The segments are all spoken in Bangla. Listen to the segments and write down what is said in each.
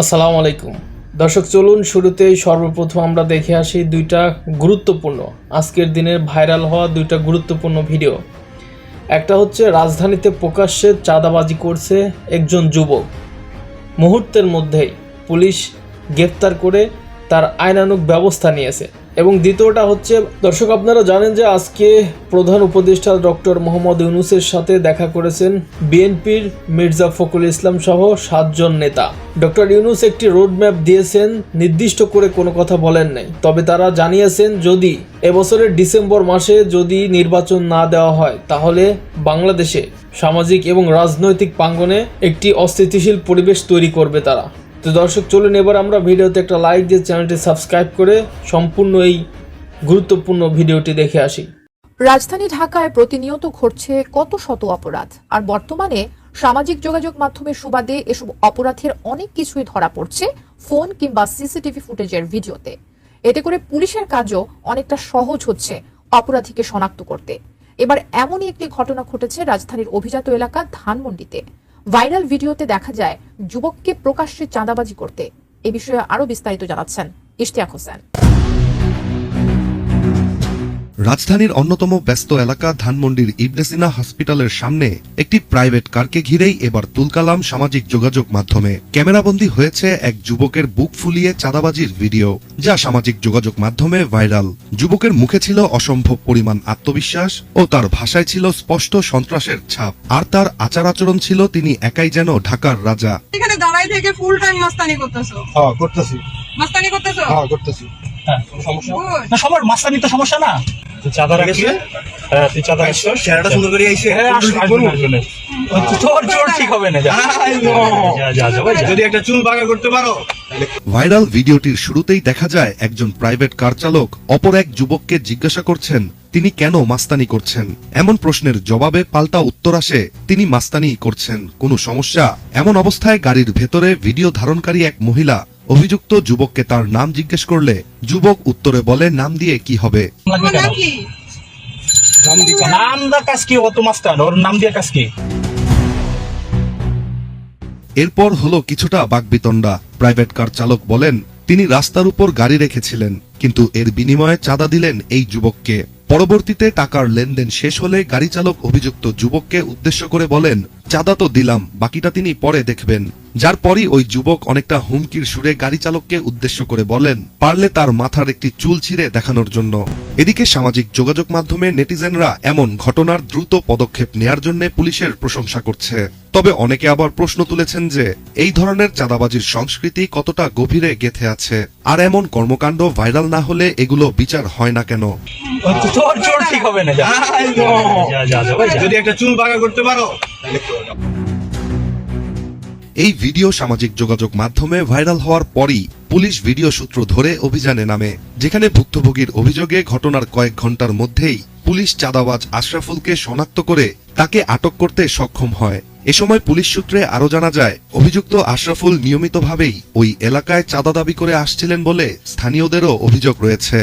আসসালামু আলাইকুম। দর্শক, চলুন শুরুতেই সর্বপ্রথম আমরা দেখে আসি দুইটা গুরুত্বপূর্ণ, আজকের দিনের ভাইরাল হওয়া দুইটা গুরুত্বপূর্ণ ভিডিও। একটা হচ্ছে, রাজধানীতে প্রকাশ্যে চাঁদাবাজি করছে একজন যুবক। মুহূর্তের মধ্যেই পুলিশ গ্রেপ্তার করে তার আইনানুক ব্যবস্থা নিয়েছে। এবং দ্বিতীয়টা হচ্ছে, দর্শক আপনারা জানেন যে আজকে প্রধান উপদেষ্টা ডক্টর মোহাম্মদ ইউনুসের সাথে দেখা করেছেন বিএনপির মির্জা ফখরুল ইসলাম সহ সাতজন নেতা। ডক্টর ইউনুস একটি রোডম্যাপ দিয়েছেন, নির্দিষ্ট করে কোনো কথা বলেন নাই। তবে তারা জানিয়েছেন, যদি এবছরের ডিসেম্বর মাসে যদি নির্বাচন না দেওয়া হয়, তাহলে বাংলাদেশে সামাজিক এবং রাজনৈতিক প্রাঙ্গনে একটি অস্থিতিশীল পরিবেশ তৈরি করবে তারা। তো দর্শক, চলুন এবার আমরা ভিডিওতে একটা লাইক দিয়ে চ্যানেলটি সাবস্ক্রাইব করে সম্পূর্ণ এই গুরুত্বপূর্ণ ভিডিওটি দেখে আসি। রাজধানী ঢাকায় প্রতিনিয়ত ঘটছে কত শত অপরাধ। আর বর্তমানে সামাজিক যোগাযোগ মাধ্যমের সুবাদে এসব অপরাধের অনেক কিছুই ধরা পড়ছে ফোন কিংবা সিসিটিভি ফুটেজের ভিডিওতে। এতে করে পুলিশের কাজও অনেকটা সহজ হচ্ছে অপরাধীকে শনাক্ত করতে। এবার এমনই একটি ঘটনা ঘটেছে রাজধানীর অভিজাত এলাকা ধানমন্ডিতে। ভাইরাল ভিডিওতে দেখা যায়, যুবককে প্রকাশ্যে চাঁদাবাজি করতে। এ বিষয়ে আরও বিস্তারিত জানাচ্ছেন ইশতিয়াক হোসেন। রাজধানীর অন্যতম ব্যস্ত এলাকা ধানমন্ডির ইবনেসিনা হসপিটালের সামনে একটি প্রাইভেট কারকে ঘিরেই এবার তুলকালাম সামাজিক যোগাযোগ মাধ্যমে। ক্যামেরাবন্দী হয়েছে এক যুবকের বুক ফুলিয়ে চাঁদাবাজির ভিডিও যা সামাজিক যোগাযোগ মাধ্যমে ভাইরাল। যুবকের মুখে ছিল অসম্ভব পরিমাণ আত্মবিশ্বাস ও তার ভাষায় ছিল স্পষ্ট সন্ত্রাসের ছাপ। আর তার আচার আচরণ ছিল তিনি একাই যেন ঢাকার রাজা। এখানে দাঁড়াই থেকে ফুল টাইম মাস্তানি করতেছো? হ্যাঁ করতেছি। মাস্তানি করতেছো? হ্যাঁ করতেছি। হ্যাঁ সমস্যা? সবার মাস্তানি তো সমস্যা না। তুই চাঁদা রাখিস? হ্যাঁ তুই চাঁদা রাখিস। চেহারাটা সুন্দর করে আইছে হ্যাঁ আসুন আসুন আসুন তোর জোর ঠিক হবে না যা। যা, যা যা ভাই, যা। যদি একটা চুল বাঁকা করতে পারো ভাইরাল ভিডিওটির শুরুতেই দেখা যায় একজন প্রাইভেট কার চালক অপর এক যুবককে জিজ্ঞাসা করছেন তিনি কেন মাস্তানি করছেন? এমন প্রশ্নের জবাবে পাল্টা উত্তর আসে তিনি মাস্তানি করছেন কোনো সমস্যা। এমন অবস্থায় গাড়ির ভেতরে ভিডিও ধারণকারী এক মহিলা অভিযুক্ত যুবককে তার নাম জিজ্ঞেস করলে যুবক উত্তরে বলে নাম দিয়ে কি হবে? এরপর হলো কিছুটা বাকবিতণ্ডা প্রাইভেট কার চালক বলেন তিনি রাস্তার উপর গাড়ি রেখেছিলেন কিন্তু এর বিনিময়ে চাঁদা দিলেন এই যুবককে। পরবর্তীতে টাকার লেনদেন শেষ হলে গাড়ি চালক অভিযুক্ত যুবককে উদ্দেশ্য করে বলেন চাঁদা তো দিলাম বাকিটা তিনি পরে দেখবেন। যার পরই ওই যুবক অনেকটা হুমকির সুরে গাড়ি চালককে উদ্দেশ্য করে বলেন পারলে তার মাথার একটি চুল ছিঁড়ে দেখানোর জন্য এদিকে সামাজিক যোগাযোগ মাধ্যমে নেটিজেনরা এমন ঘটনার দ্রুত পদক্ষেপ নেয়ার জন্য পুলিশের প্রশংসা করছে তবে অনেকে আবার প্রশ্ন তুলেছেন যে এই ধরনের চাঁদাবাজির সংস্কৃতি কতটা গভীরে গেথে আছে আর এমন কর্মকাণ্ড ভাইরাল না হলে এগুলো বিচার হয় না কেন তোর জোর ঠিক হবে না যা যা, যা যা ভাই, যা। যদি একটা চুল বাঁকা করতে পারো এই ভিডিও সামাজিক যোগাযোগ মাধ্যমে ভাইরাল হওয়ার পরই পুলিশ ভিডিও সূত্র ধরে অভিযানে নামে, যেখানে ভুক্তভোগীর অভিযোগে ঘটনার কয়েক ঘণ্টার মধ্যেই পুলিশ চাঁদাবাজ আশরাফুলকে শনাক্ত করে তাকে আটক করতে সক্ষম হয়। এ সময় পুলিশ সূত্রে আরও জানা যায়, অভিযুক্ত আশরাফুল নিয়মিতভাবেই ওই এলাকায় চাঁদা দাবি করে আসছিলেন বলে স্থানীয়দেরও অভিযোগ রয়েছে।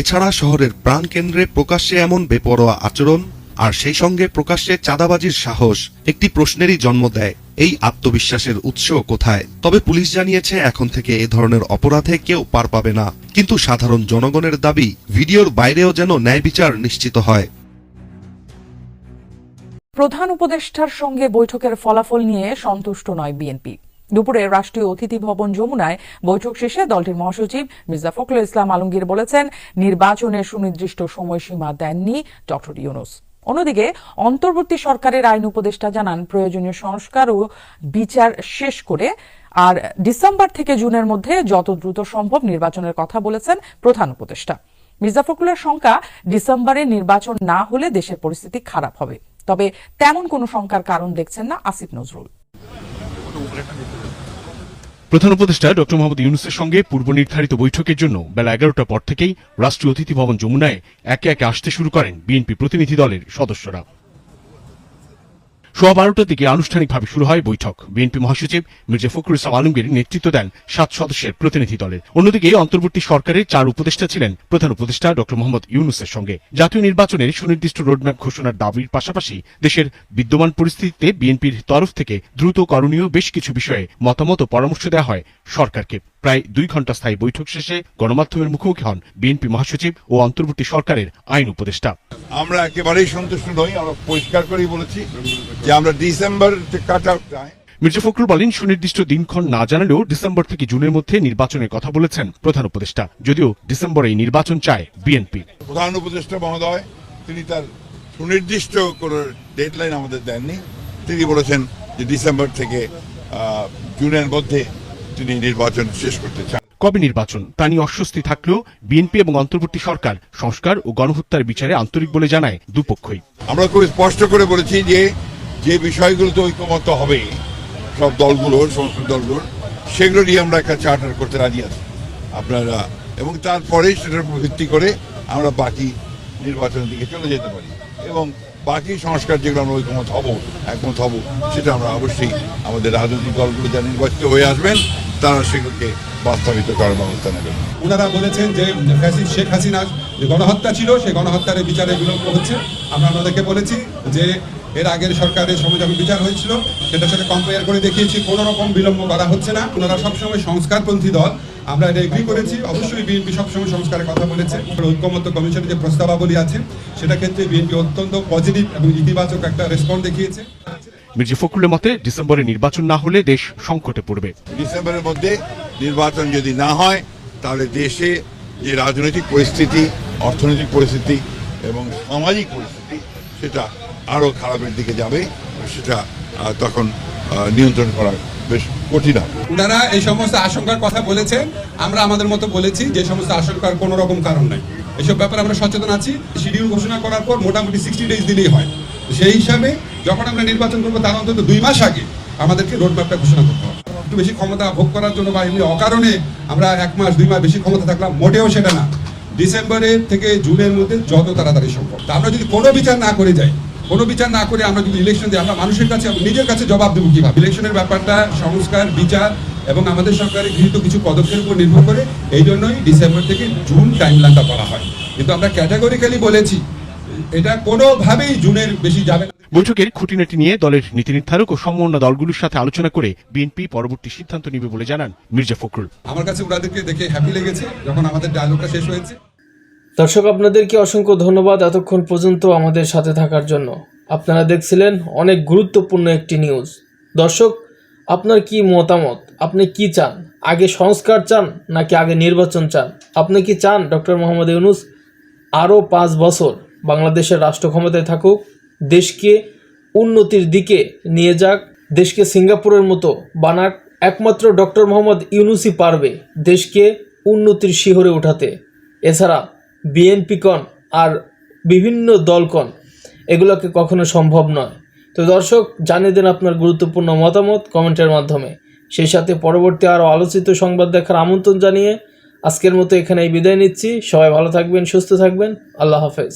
এছাড়া শহরের প্রাণকেন্দ্রে প্রকাশ্যে এমন বেপরোয়া আচরণ, আর সেই সঙ্গে প্রকাশ্যে চাঁদাবাজির সাহস একটি প্রশ্নেরই জন্ম দেয়। এই আত্মবিশ্বাসের উৎস কোথায়? তবে পুলিশ জানিয়েছে, এখন থেকে এ ধরনের অপরাধে কেউ পার পাবে না। কিন্তু সাধারণ জনগণের দাবি, ভিডিওর বাইরেও যেন ন্যায় বিচার নিশ্চিত হয়। প্রধান উপদেষ্টার সঙ্গে বৈঠকের ফলাফল নিয়ে সন্তুষ্ট নয় বিএনপি। দুপুরে রাষ্ট্রীয় অতিথি ভবন যমুনায় বৈঠক শেষে দলটির মহাসচিব মির্জা ফখরুল ইসলাম আলমগীর বলেছেন নির্বাচনের সুনির্দিষ্ট সময়সীমা দেননি ডক্টর ইউনুস। অন্যদিকে, অন্তর্বর্তী সরকারের আইন উপদেষ্টা জানান, প্রয়োজনীয় সংস্কার ও বিচার শেষ করে আর ডিসেম্বর থেকে জুনের মধ্যে যত দ্রুত সম্ভব নির্বাচনের কথা বলেছেন প্রধান উপদেষ্টা। মির্জা ফখরুলের শঙ্কা ডিসেম্বরে নির্বাচন না হলে দেশের পরিস্থিতি খারাপ হবে। তবে তেমন কোনো শঙ্কার কারণ দেখছেন না আসিফ নজরুল। প্রধান উপদেষ্টা ড মোহাম্মদ ইউনুসের সঙ্গে পূর্ব নির্ধারিত বৈঠকের জন্য বেলা এগারোটার পর থেকেই রাষ্ট্রীয় অতিথি ভবন যমুনায় একে একে আসতে শুরু করেন বিএনপি প্রতিনিধি দলের সদস্যরা। সোয়া বারোটার দিকে আনুষ্ঠানিকভাবে শুরু হয় বৈঠক। বিএনপি মহাসচিব মির্জা ফখরুল ইসলাম আলমগীর নেতৃত্ব দেন সাত সদস্যের প্রতিনিধি দলের। অন্যদিকে অন্তর্বর্তী সরকারের চার উপদেষ্টা ছিলেন প্রধান উপদেষ্টা ড. মোহাম্মদ ইউনুসের সঙ্গে। জাতীয় নির্বাচনের সুনির্দিষ্ট রোডম্যাপ ঘোষণার দাবির পাশাপাশি দেশের বিদ্যমান পরিস্থিতিতে বিএনপির তরফ থেকে দ্রুত করণীয় বেশ কিছু বিষয়ে মতামত ও পরামর্শ দেওয়া হয় সরকারকে। প্রায় দুই ঘণ্টা স্থায়ী বৈঠক শেষে গণমাধ্যমের মুখোমুখি হন বিএনপি মহাসচিব ও অন্তর্বর্তী সরকারের আইন উপদেষ্টা। আমরা একেবারেই সন্তুষ্ট নই আমরা পরিষ্কার করেই বলেছি যে আমরা ডিসেম্বর কাট আউট চাই। মির্জা ফখরুল বলেন সুনির্দিষ্ট দিনক্ষণ না জানালেও ডিসেম্বর থেকে জুনের মধ্যে নির্বাচনের কথা বলেছেন প্রধান উপদেষ্টা। যদিও ডিসেম্বরেই নির্বাচন চায় বিএনপি। প্রধান উপদেষ্টা মহোদয় তিনি তার সুনির্দিষ্ট কোনো ডেডলাইন আমাদের দেননি। তিনি বলেছেন যে ডিসেম্বর থেকে জুনের মধ্যে তিনি নির্বাচন শেষ করতে চান। কবে নির্বাচন? তা নিয়ে অস্বস্তি থাকলেও বিএনপি এবং অন্তর্বর্তী সরকার সংস্কার ও গণহত্যার বিচারে আন্তরিক বলে জানায় দুপক্ষই। আমরা খুব স্পষ্ট করে বলেছি যে যে বিষয়গুলোতে ঐক্যমত হবে সব দলগুলোর সমস্ত দলগুলোর সেগুলো নিয়ে আমরা একটা চার্টার করতে রাজি আছি আপনারা। এবং তারপরে সেটার উপর ভিত্তি করে আমরা বাকি নির্বাচনের দিকে চলে যেতে পারি। এবং বাকি সংস্কার যেগুলো আমরা ঐক্যমত হব একমত হব সেটা আমরা অবশ্যই আমাদের রাজনৈতিক দলগুলো যা নির্বাচিত হয়ে আসবেন তারা সেগুলোকে বাস্তবিত করার ব্যবস্থা নেবেন। ওনারা বলেছেন যে শেখ হাসিনার যে গণহত্যা ছিল, সেই গণহত্যার বিচারে বিলম্ব হচ্ছে। আমরা ওনাদেরকে বলেছি যে, এর আগের সরকারের সময় যখন বিচার হয়েছিল, সেটার সাথে কম্পেয়ার করে দেখিয়েছি, কোনো রকম বিলম্ব করা হচ্ছে না। ওনারা সবসময় সংস্কারপন্থী দল। আমরা এটা এগ্রি করেছি। অবশ্যই বিএনপি সবসময় সংস্কারের কথা বলেছে। ঐক্যমত্য কমিশনের যে প্রস্তাবাবলী আছে সেটা ক্ষেত্রে বিএনপি অত্যন্ত পজিটিভ এবং ইতিবাচক একটা রেসপন্স দেখিয়েছে। মির্জা ফখরুলের মতে ডিসেম্বরে নির্বাচন না হলে দেশ সংকটে পড়বে। ডিসেম্বরের মধ্যে নির্বাচন যদি না হয় তাহলে দেশে যে রাজনৈতিক পরিস্থিতি অর্থনৈতিক পরিস্থিতি এবং সামাজিক পরিস্থিতি সেটা আরও খারাপের দিকে যাবে সেটা তখন নিয়ন্ত্রণ করা বেশ কঠিন হবে। ওনারা এই সমস্ত আশঙ্কার কথা বলেছেন। আমরা আমাদের মতো বলেছি যে সমস্ত আশঙ্কার কোনো রকম কারণ নাই। এসব ব্যাপারে আমরা সচেতন আছি। শিডিউল ঘোষণা করার পর মোটামুটি সিক্সটি ডেজ দিলেই হয়। সেই হিসাবে যখন আমরা নির্বাচন করব, তার অন্তত দুই মাস আগে আমাদেরকে রোডম্যাপটা ঘোষণা করতে হবে। একটু বেশি ক্ষমতা ভোগ করার জন্য বা এমনি অকারণে আমরা এক মাস, দুই মাস বেশি ক্ষমতা থাকলাম, মোটেও সেটা না। ডিসেম্বরের থেকে জুনের মধ্যে যত তাড়াতাড়ি সম্ভব। আমরা যদি কোনো বিচার না করে যাই, কোনো বিচার না করে আমরা যদি ইলেকশন দিই, আমরা মানুষের কাছে, নিজের কাছে জবাব দেবো কীভাবে? ইলেকশনের ব্যাপারটা সংস্কার, বিচার এবং আমাদের সরকারের গৃহীত কিছু পদক্ষেপের উপর নির্ভর করে এই জন্যই ডিসেম্বর থেকে জুন টাইমলাইনটা করা হয়। কিন্তু আমরা ক্যাটাগরিক্যালি বলেছি, এটা কোনোভাবেই জুনের বেশি যাবে না। বৈঠকের খুঁটিনাটি নিয়ে দলের নীতি নির্ধারক ও সমন্বয় দলগুলোর সাথে আলোচনা করে বিএনপি পরবর্তী সিদ্ধান্ত নেবে বলে জানান মির্জা ফখরুল। আমার কাছে ওনাদেরকে দেখে হ্যাপি লেগেছে যখন আমাদের ডায়লগটা শেষ হয়েছে। দর্শক আপনাদেরকে অসংখ্য ধন্যবাদ এতক্ষণ পর্যন্ত আমাদের সাথে থাকার জন্য। আপনারা দেখছিলেন অনেক গুরুত্বপূর্ণ একটি নিউজ দর্শক আপনার কি মতামত? আপনি কি চান? আগে সংস্কার চান নাকি আগে নির্বাচন চান? আপনি কি চান ডক্টর মোহাম্মদ ইউনুস আরও পাঁচ বছর বাংলাদেশের রাষ্ট্র ক্ষমতায় থাকুক? দেশকে উন্নতির দিকে নিয়ে যাক। দেশকে সিঙ্গাপুরের মতো বানাক। একমাত্র ডক্টর মোহাম্মদ ইউনুসই পারবে দেশকে উন্নতির শিহরে উঠাতে এছাড়া বিএনপি কন আর বিভিন্ন দলকন এগুলোকে কখনো সম্ভব নয়। তো দর্শক, জানিয়ে দেন আপনার গুরুত্বপূর্ণ মতামত কমেন্টের মাধ্যমে। সেই সাথে পরবর্তী আরও আলোচিত সংবাদ দেখার আমন্ত্রণ জানিয়ে আজকের মতো এখানেই বিদায় নিচ্ছি। সবাই ভালো থাকবেন, সুস্থ থাকবেন। আল্লাহ হাফেজ।